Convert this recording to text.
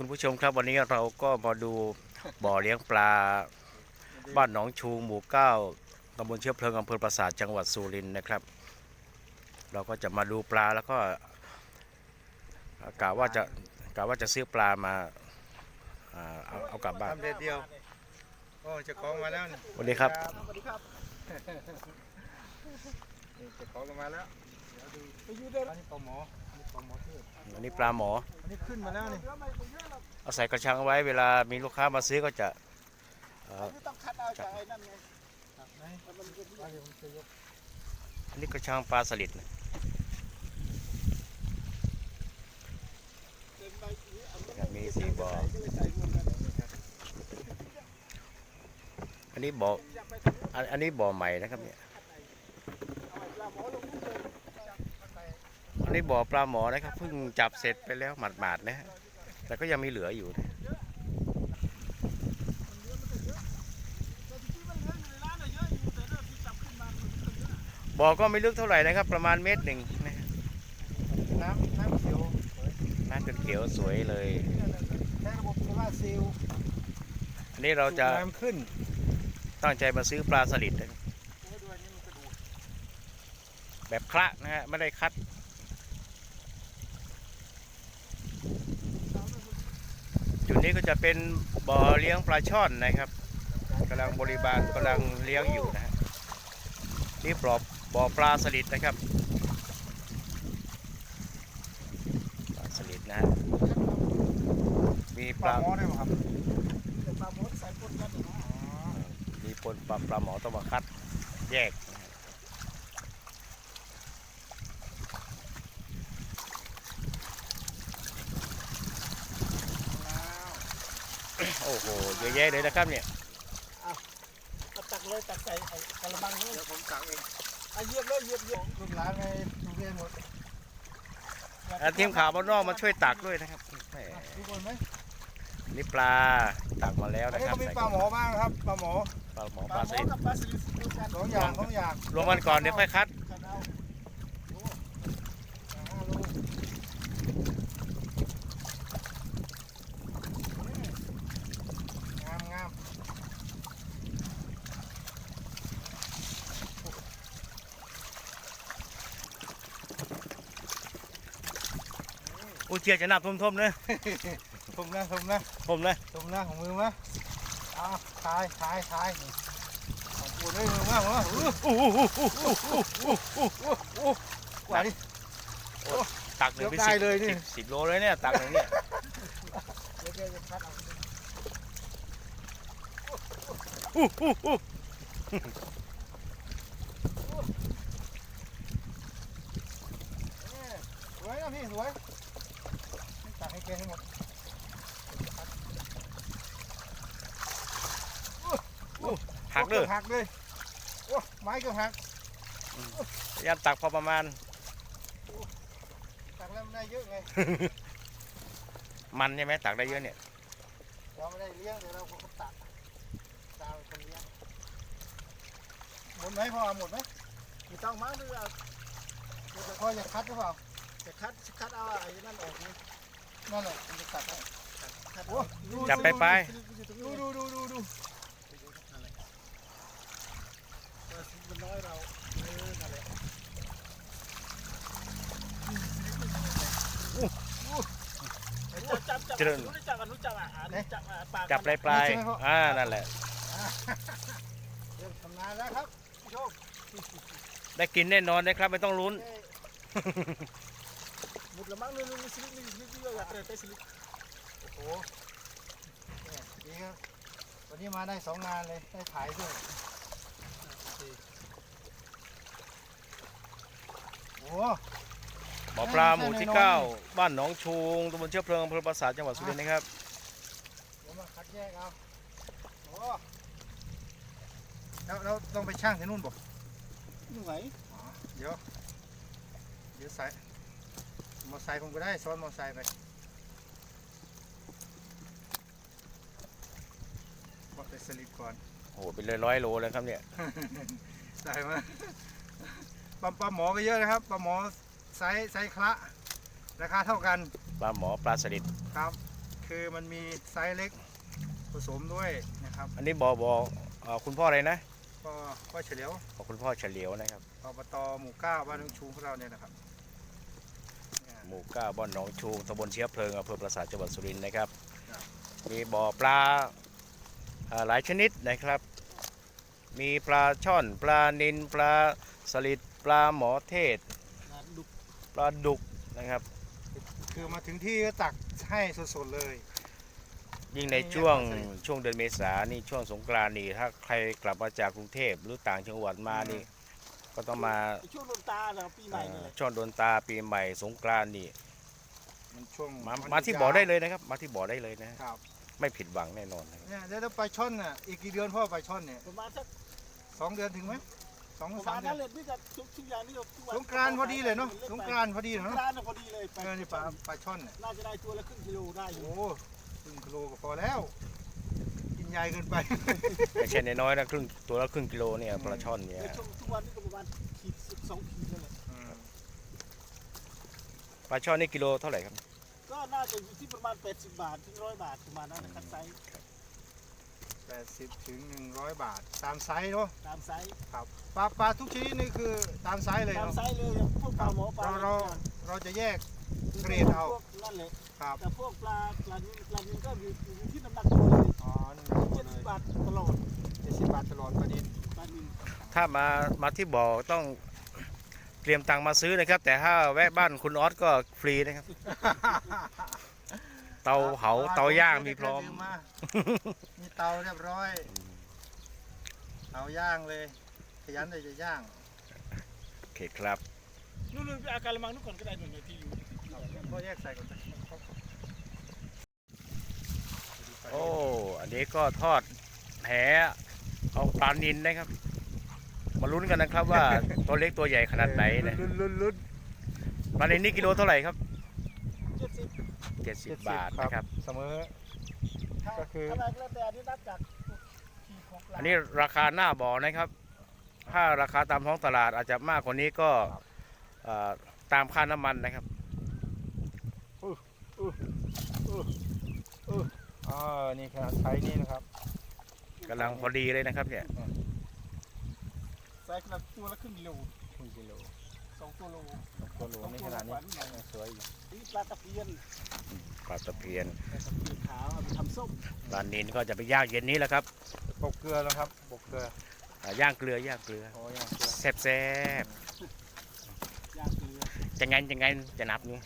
คุณผู้ชมครับวันนี้เราก็มาดูบ่อเลี้ยงปลา บ้านหนองชูหมู่เก้าตำบลเชื้อเพลิงอำเภอปราสาทจังหวัดสุรินทร์นะครับ เราก็จะมาดูปลาแล้วก็กะว่าจะกะว่าจะซื้อปลามาอ่าเอาเอากลับบ้านทำเด็ดเดียวโอ้เจะของมาแล้วนี่วันนี้ครับสวัสดีครับนี่เจะของกันมาแล้วเดี๋ยวดูไปยืดได้อันนี้ปลาหมอ อันนี้ปลาหมอเทศอันนี้ปลาหมอ อันนี้ขึ้นมาแล้วนี่เอาใส่กระชังไว้เวลามีลูกค้ามาซื้อก็จะเอ่อต้องคัดเอาจากไอ้นั่นไงตักไหนว่าเดี๋ยวผมจะยกอันนี้กระชังปลาสลิดนะเต็มใบสีอันครับมีสี่บ่อก็เลยใส่รวมกันอันนี้บ่ออันอันนี้บ่อใหม่นะครับเนี่ย เอาปลาหมอลงนี่เลย อันนี้บ่อปลาหมอนะครับเพิ่งจับเสร็จไปแล้วหมาดๆนะฮะแต่ก็ยังมีเหลืออยู่นะแต่ที่มันเหลืออยู่ในร้านน่ะเยอะอยู่แต่เรื่องที่จับขึ้นมามันไม่เยอะบ่อก็ไม่ลึกเท่าไหร่นะครับ ประมาณเมตรหนึ่งนะฮะน้ำน้ำเขียวน้ำเขียวๆสวยเลยใช้ระบบโซลาร์เซลล์อันนี้เราจะน้ำขึ้นตั้งใจมาซื้อปลาสลิดนะโอ้ยด้วยนี่มันกระดูกแบบคละนะฮะไม่ได้คัด จุดนี้ก็จะเป็นบ่อเลี้ยงปลาช่อนนะครับกำลังบริบาลกำลังเลี้ยงอยู่นะฮะนี่ปลอบบ่อปลาสลิดนะครับปลาสลิดนะฮะมีปปลาลาหมอได้ไหมครับแต่ปลาหมอใส่ปนกันอยู่นะมีปนปลาปลาหมอต้องมาคัดแยกนะ โอ้โหเยอะแยะเลยนะครับเนี่ยเอาตักเลยตักใส่ไอ้กระมังนี่เดี๋ยวผมตักเองเอาเหยียบเลยเหยียบเหยียบลูกหลานในทุเรียนหมดอะทีมข่าวบ้านนอกมาช่วยตักด้วยนะครับแหมทุกคนไหมนี่ปลาตักมาแล้วอันนะนี้ครับก็มีใส่ปลาหมอบ้างครับปลาหมอปลาหมอปปลาลาหมสอลิดกับปลาสลิดสีเดียวกันสองอย่างสองอย่างรวมกันก่อนเดี๋ยวค่อยคัด คัดเอา อ่าลูกงามงาม อู้ เจียจะนับทุ่มๆเลยทุ่มนะทุ่มนะผมเลยทุ่มนะของมือมาอ่าทายทายทายของปูด้วยมือมาหัวอู้อู้หูหูหูหูหูหูหูหูกว่าดิตักหนึ่งเป็นยกได้สิบเลยนี่สิบสิบโลเลยเนี่ยตักหนึ่งเนี่ยเดี๋ยวเดี๋ยวจะคัดเอาอู้หูหูเอ้ยสวยนะพี่สวย ตักให้แกให้หมดหักเลยหักเลยโอ้ไม้ก็หักพยายามตักพอประมาณตักแล้วมันได้เยอะไงมันใช่ไหมตักได้เยอะเนี่ยเราไม่ได้เลี้ยงเดี๋ยวเราก็ตักดาวเป็นคนเลี้ยงหมดไหมพ่อหมดไหมไม่ต้องมั้งหรือเอาเดี๋ยวพ่อจะคัดหรือเปล่าจะคัดคัดเอาไอ้นั่นออกนะ นั่นแหละมันจะตัดให้โอ้เอาจับไปไป ดูดูดูดูดูมันน้อยเราเออนั่นแหละจับจับเจริญ รู้จักอะรู้จักอะอะรู้จักอะปากจับปลายปลายๆอ่านั่นแหละ เริ่มทำงานแล้วครับพี่โชคได้กินแน่นอนนะครับ ไม่ต้องลุ้นเอ้ มดละมั้งนู่นนู่นสลิดนี่สลิดนี่อยากได้ไปสลิดโอ้โหเนี่ยดีครับวันนี้มาได้สองงานเลยได้ขายด้วยโอ้โหบ่อปลาหมู่ที่ 9 บ้านหนองชูงตำบลเชื้อเพลิงอำเภอปราสาทจังหวัดสุรินทร์นะครับ เดี๋ยวมาคัดแยกเอาโอ้แล้วเราต้องไปช่างที่นู่นบ่อยู่ไหน เดี๋ยว เดี๋ยวใส่ มอไซค์ผมก็ได้ซ้อนมอไซค์ไปบอกไปสลิปก่อน โอ้โหเป็นร้อยๆโลเลยครับเนี่ยใส่มาปลาปลาหมอก็เยอะนะครับปลาหมอไซส์ไซส์คละ ราคาเท่ากันปลาหมอปลาสลิดครับ คือมันมีไซส์เล็กผสมด้วยนะครับ อันนี้บ่อบ่อเอ่อคุณพ่ออะไรนะก็ก็เฉลียวของคุณพ่อเฉลียวนะครับอบตหมู่เก้าบ้านนุ่งชูของเราเนี่ยนะครับเนี่ย หมู่เก้าบ้านหนองชูตำบลเชื้อเพลิงอำเภอปราสาทจังหวัดสุรินทร์นะครับครับมีบ่อปลาเอ่อหลายชนิดนะครับ มีปลาช่อนปลานิลปลาสลิดปลาหมอเทศงานดุกปลาดุกนะครับ คือมาถึงที่ก็ตักให้สดๆเลย ยิ่งในช่วงช่วงเดือนเมษานี่ช่วงสงกรานต์นี่ถ้าใครกลับมาจากกรุงเทพหรือต่างจังหวัดมานี่ ก็ต้องมาไอ้ช่วงโดนตาเหรอปีใหม่นี่แหละช่วงโดนตาปีใหม่สงกรานต์นี่มันช่วงมาวันมาที่หยุบ่อยวได้เลยนะครับ มาที่บ่อได้เลยนะครับไม่ผิดหวังแน่นอนนะครับเนี่ยแล้วปลาช่อนน่ะอีกกี่เดือนพ่อปลาช่อนเนี่ยประมาณสักสองเดือนถึงไหมสองปถึระงสามาณมเดือนั้นนเลยนี่ก็ทุกทุกอย่างนี่ก็ทุกวันสงกรานต์พอดีเลยเนาะสงกรานต์พอดีสเนาะงกรานต์น่ะพอดีเลยไปเออนี่ปลาปลาช่อนเนี่ยน่าจะได้ตัวละครึ่งกิโลได้อยู่โอ้ครึ่งกิโลก็พอแล้วกิน ใหญ่เกินไปไม่ใช่น้อยๆนะครึ่งตัวละครึ่งกิโลเนี่ยปลาช่อนเนี่ยในช่วงทุกวันนี่ก็ประมาณขีดสองขีดนั่นแหละปลาช่อนนี่กิโลเท่าไหร่ครับ ก็น่าจะอยู่ที่ประมาณ 80 บาทถึงร้อยบาทประมาณนั้นนะครับไซส์แปดสิบถึงหนึ่งร้อยบาท ตามไซส์เนาะตามไซส์ครับปลาปลาทุกชนิดนี่คือตามไซส์เลยตามเนาะไซส์เลยอย่างพวกปลาหมอปลาเราเราเราจะแยก เกรดเอา พวกนั่นแหละครับ แต่พวกปลาปลานิลปลานิลก็อยู่อยู่ ถ้ามามาที่บ่อต้องเตรียมตังค์มาซื้อนะครับ แต่ถ้าแวะบ้านคุณออสก็ฟรีนะครับ เตาเผาเตาย่างมีพร้อม มีเตาเรียบร้อย เตาย่างเลยขยันเลยจะย่างโอเคครับ นู่นๆไปเอาการละมังนู่นก่อนก็ได้หนึ่งนาทีอยู่ก็แยกใส่ก่อนโอ้ อันนี้ก็ทอดแหเอาปลานินนะครับ มาลุ้นกันนะครับว่าตัวเล็กตัวใหญ่ขนาดไหนนะลุ้นลุ้นลุ้นปลานินนี่กิโลเท่าไหร่ครับเจ็ดสิบ70บาทนะครับ เสมอถ้าก็คืออะไรก็แล้วแต่อันนี้นับจากขีดของปลาอันนี้ราคาหน้าบ่อนะครับ ถ้าราคาตามท้องตลาดอาจจะมากกว่านี้ก็เอ่อตามค่าน้ำมันนะครับอ๋อนี่ขนาดไซส์นี่นะครับกำลังพอดีเลยนะครับเนี่ย ไซส์ขนาดตัวละครึ่งกิโลครึ่งกิโลสองตัวโลสองตัวโลนี่ขนาดนี้สวยปลาตะเพียนปลาตะเพียนปาขาวเอาไปทำส้มปลานินก็จะไปย่างเย็นนี้แล้วครับบกเกลือแล้วครับบกเกลือย่างเกลือย่างเกลือแซ่บแซ่บย่างเกลือจะไงจะไงจะนับนี่